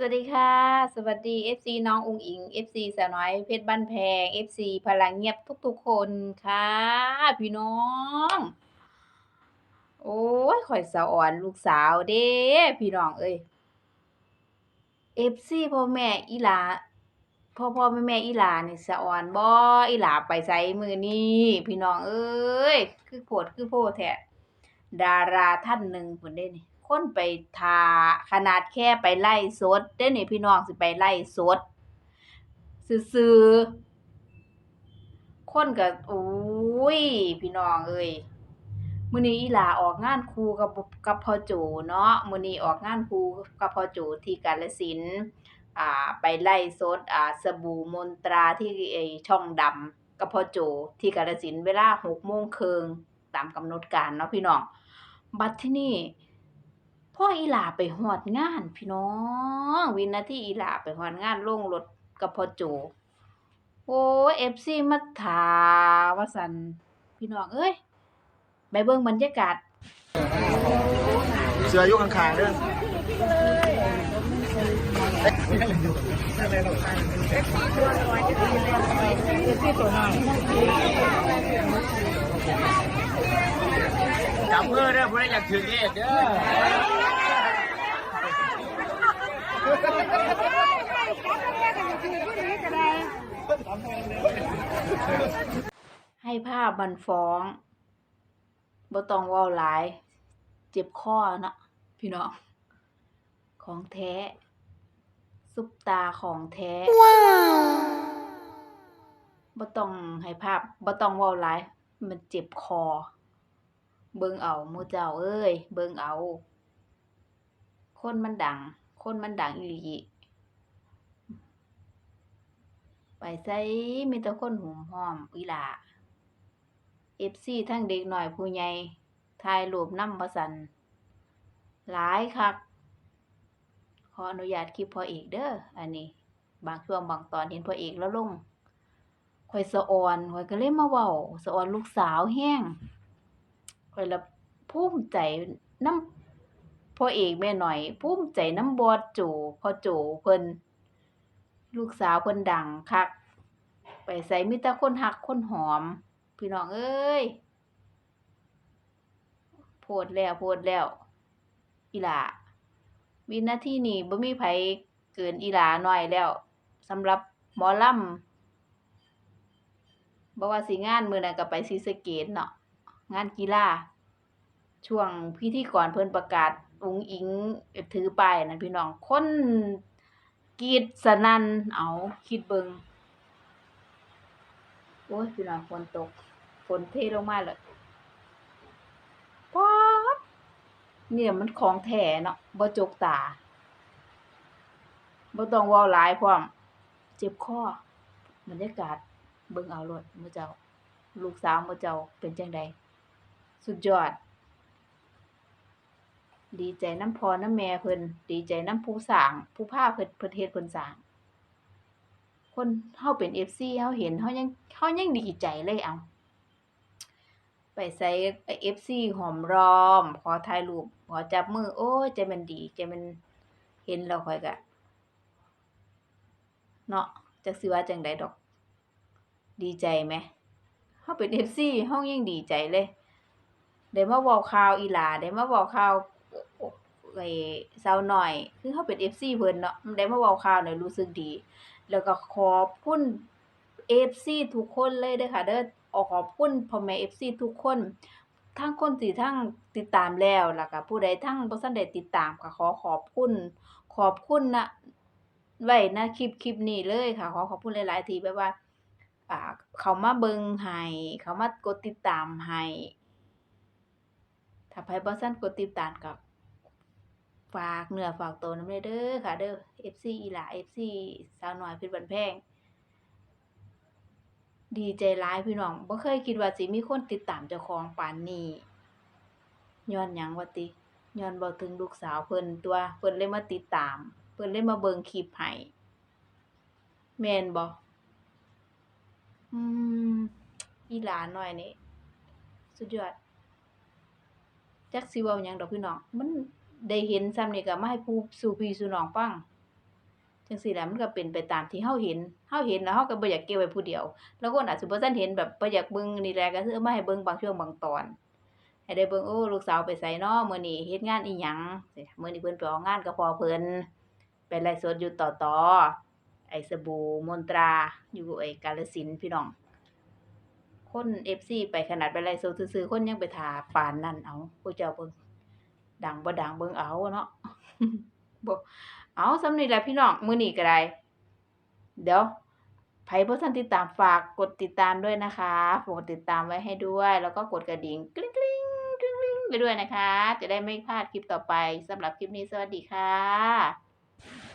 สวัสดีค่ะ สวัสดี FC น้องอุงอิง FC สาวน้อยเพชรบ้านแพง FC พลังเงียบทุกๆคนค่ะ พี่น้อง โอ้ยข่อยสะอ่อนลูกสาวเด้พี่น้องเอ้ย FC พ่อแม่อีหลาพ่อพ่อแม่แม่อีหลานี่สะอ่อนบ่อีหลาไปไสมื้อนี้พี่น้องเอ้ย คือโพดคือโพแท้ดาราท่านหนึ่งพุ่นเด้นี่ คนไปทาขนาดแค่ไปไล่สดเด้นี่พี่น้องสิไปไล่สดซื่อคนก็โอ้ย พี่น้องเอ้ยมื้อนี้อีหลาออกงานครูกับกับพ่อโจเนาะมื้อนี้ออกงานครูกับพ่อโจที่กาฬสินธุ์อ่าไปไล่สดอ่าสบู่มนตราที่ไอช่องดำกับพ่อโจที่กาฬสินธุ์เวลา18:30ตามกำหนดการเนาะพี่น้องบัดที่นี้ พออีหลาไปฮอดงาน พี่น้อง วินาทีอีหลาไปฮอดงานลงรถกับพ่อโจ โอ้ย FC มาท่าว่าซั่นพี่น้องเอ้ยไปเบิ่งบรรยากาศเสืออยู่ข้างๆเด้อ จับมือเด้อผู้ใดอยากถือเลขเด้อให้ภาพมันฟ้องบ่ต้องว้าหลาย เจ็บคอนะพี่น้อง ของแท้ ซุปตาของแท้บ่ต้องให้ภาพบ่ต้องว้าหลาย มันเจ็บคอ เบิ่งเอามู่เจ้าเอ้ย เบิ่งเอา คนมันดัง คนมันดังอีหลีไปไสมีแต่คนหุมห้อมอีหล่า FC ทั้งเด็กหน้อยผู้ใหญ่ถ่ายรูปน้ำว่าซั่นหลายคัก ขออนุญาตคลิปพ่อเอกเด้อ อันนี้ บางช่วงบางตอนเห็นพ่อเอกแล้วลงข่อยสะออนข่อยก็เลยมาเว้าสะออนลูกสาวแฮง ข่อยละภูมิใจน้ำพ่อเอกแม่หน้อยภูมิใจน้ำบอสโจพ่อโจเพิ่นลูกสาวเพิ่นดังคัก ไปไสมีแต่คนฮักคนหอม พี่น้องเอ้ยโพดแล้วโพดแล้ว อีหลาวินาทีนี้บ่มีไผเกินอีหลาหน้อยแล้วสำหรับหมอลำบ่ว่าสิงานมือนั้นก็ไปศรีสเกษเนาะ งานกีฬาช่วงพิธีกรเพิ่นประกาศอุงอิงถือไปนั่นพี่น้องคนกีดสนันเอาคิดเบิงโอ้ยพี่น้องฝนตกฝนเทลงมาเลยป๊าดเนี่ยมันของแท้เนาะบ่จกตาบ่ต้องว้าหลายพร้อมเจ็บคอบรรยากาศเบิ่งเอาโลดมื้อเจ้า ลูกสาวมื้อเจ้าเป็นจังใด สุดยอด ดีใจน้ำพอนำแม่เพิ่นดีใจน้ำผู้สางผู้พาเพิ่นเพิ่นเฮ็ดเพิ่นสางคนเฮาเป็น FC เฮาเห็นเฮายังเฮายังดีใจเลยเอาไปใส่ไป FC หอมรอม ขอถ่ายรูปขอจับมือ โอ้ใจมันดีใจมันเห็นแล้วข้อยก็เนาะจักสิว่าจังใดดอก ดีใจแหมเฮาเป็น FC เฮายังดีใจเลย ได้มาเว้าข่าวอีหลาได้มาเว้าข่าวไอ้สาวน้อย คือเฮาเป็น FC เพิ่นเนาะได้มาเว้าข่าวเนี่ยรู้สึกดี แล้วก็ขอบคุณ FC ทุกคนเลยเด้อค่ะเด้อขอบคุณพ่อแม่ FC ทุกคนทั้งคนที่ทั้งติดตามแล้วแล้วก็ผู้ใดทั้งบ่ทันได้ติดตามก็ขอขอบคุณ ขอบคุณณไว้ณคลิปคลิปนี้เลยค่ะ ขอขอบคุณหลาย ๆ ทีแบบว่า อ่า เขามาเบิ่งให้เขามากดติดตามให้ ถ้าไผบ่ทันกดติดตามก็ฝากเนื้อฝากตัวนำเด้อค่ะ เด้อ FC อีหลา FC สาวน้อยพชรบ้านแพง ดีใจหลายพี่น้องบ่เคยคิดว่าสิมีคนติดตามเจ้าของปานนี้ญ้อนหยังว่าติญ้อนเว้าถึงลูกสาวเพิ่นตัวเพิ่นเลยมาติดตาม เพิ่นเลยมาเบิ่งคลิปให้แม่นบ่อืมอีหลาน้อยนี่สุดยอด จักสิเว้าหยังดอกพี่น้อง มันได้เห็นส่ำนี้ก็มาให้ผู้สู่พี่สู่น้องฟังจังซี่แหละมันก็เป็นไปตามที่เฮาเห็นเฮาเห็นแล้วเฮาก็บ่อยากเก็บไว้ผู้เดียว แล้วคนอาจสิบ่ทันเห็นแบบบ่อยากเบิ่งนี่แหละก็คือเอามาให้เบิ่งบางช่วงบางตอนให้ได้เบิ่งโอ้ลูกสาวไปไสน้อมื้อนี้เฮ็ดงานอีหยังมื้อนี้เพิ่นไปออกงานกับพ่อเพิ่นไปไลฟ์สดอยู่ต่อตอไอ้สบู่มนตราอยู่ไอ้กาฬสินพี่น้อง คน FC ไปขนาดไปไลฟ์สดซื่อๆคนยังไปทาปานนั้นเอาผู้เจ้าเบิ่งดังบ่ดังเบิ่งเอาเนาะบ่เอาสำนีแหละพี่น้องมื้อนี้ก็ได้เดี๋ยวไผบ่ทันติดตามฝากกดติดตามด้วยนะคะฝากติดตามไว้ให้ด้วย แล้วก็กดกระดิ่งกริ๊งๆกริ๊งๆไปด้วยนะคะ จะได้ไม่พลาดคลิปต่อไปสำหรับคลิปนี้สวัสดีค่ะ